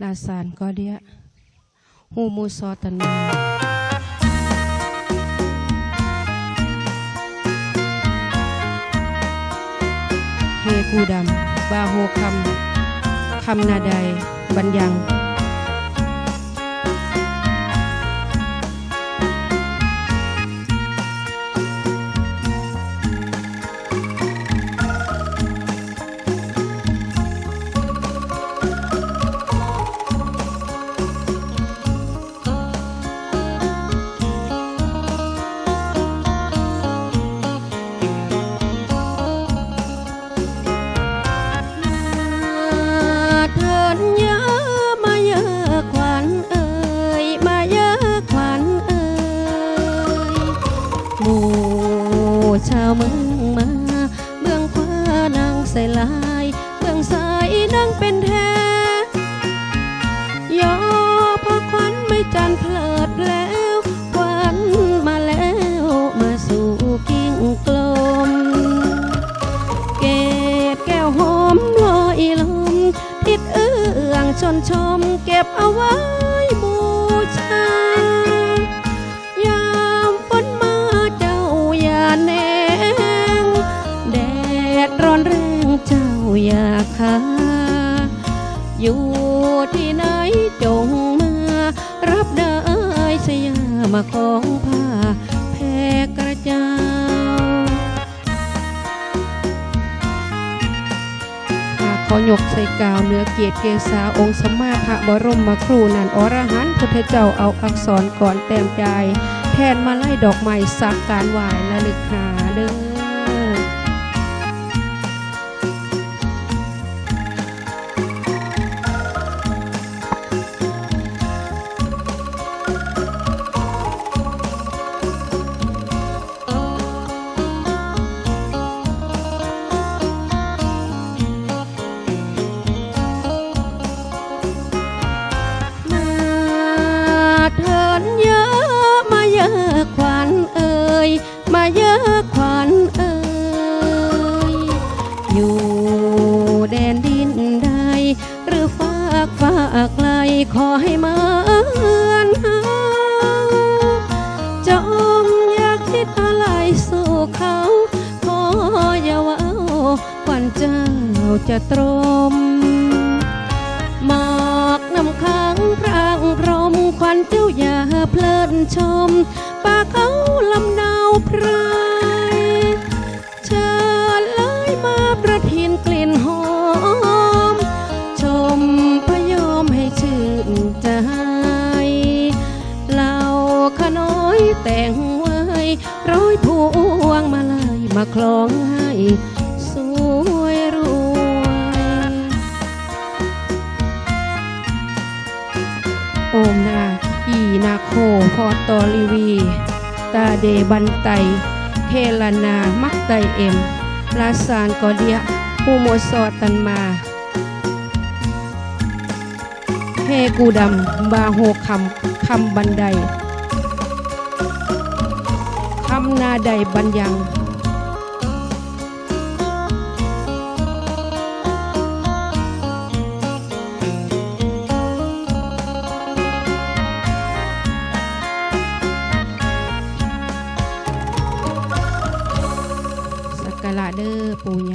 ลาสานก็เดียฮูมูซอตันมาเฮกูดำบาโฮคำคำนาใดบัญญัง หมู่ชาวเมืองมาเบื้องขวานางใส่ลายเบื้องซ้ายนางเป็นแท้ยอพอขวัญไม่จันเพลิดแล้วขวัญมาแล้วมาสู่กิ่งกลม เกตแก้วหอมลอยลมทิดเอื้องชนชมเก็บเอาไว้ อยู่ที่ไหนจงมา รับได้สยามของผ้าแพรกระจาข้าขอยกใส่กาวเนื้อเกียรติเกษาองค์สมมาพระบรมมาครูนันอรหันต์พุทธเจ้าเอาอักษรก่อนแต้มใจ แทนมาไล่ดอกไม้สักการไหวและลึกหาเด้อ ขอให้มาเอือนเขาจมอยากคิดอะไรสู่เขา ขออย่าว่าขวัญเจ้าจะตรมหมอกน้ำค้างพรางพรมควันเจ้าอย่าเพลินชมป่าเขา งไว้ร้อยพวงมาลยมาคล้องให้สวยรวยโอมนาอีนาโคพอตอลีวี ตาเดบันไตเทลานามักไตเอ็มลาซานกอเดียฮูโมซอตันมาเฮกูดำบาโฮคำคำบันได นาใดบัญญังกะละเด้อปูญ